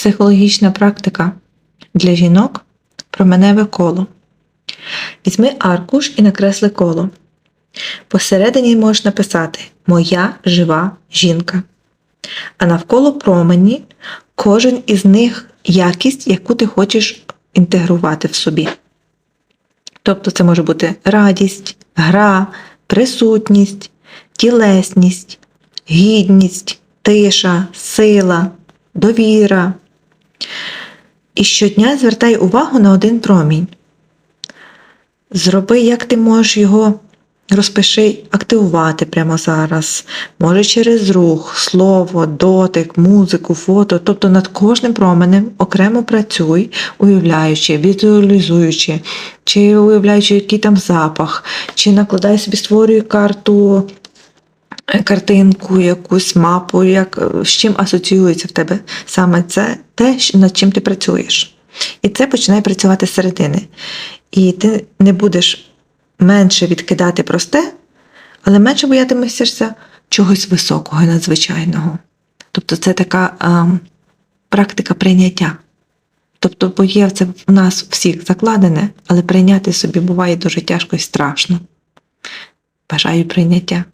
Психологічна практика для жінок променеве коло. Візьми аркуш і накресли коло. Посередині можеш написати Моя жива жінка. А навколо промені кожен із них якість, яку ти хочеш інтегрувати в собі. Тобто це може бути радість, гра, присутність, тілесність, гідність, тиша, сила, довіра. І щодня звертай увагу на один промінь. Зроби, як ти можеш його розпиши, активувати прямо зараз. Може через рух, слово, дотик, музику, фото. Тобто над кожним променем окремо працюй, уявляючи, візуалізуючи, чи уявляючи, який там запах, чи накладай собі створюй карту. Картинку, якусь мапу, як, з чим асоціюється в тебе саме це те, над чим ти працюєш. І це починає працювати з середини. І ти не будеш менше відкидати просте, але менше боятимешся чогось високого надзвичайного. Тобто це така ем, практика прийняття. Тобто, бо є це в нас всіх закладене, але прийняти собі буває дуже тяжко і страшно. Бажаю прийняття.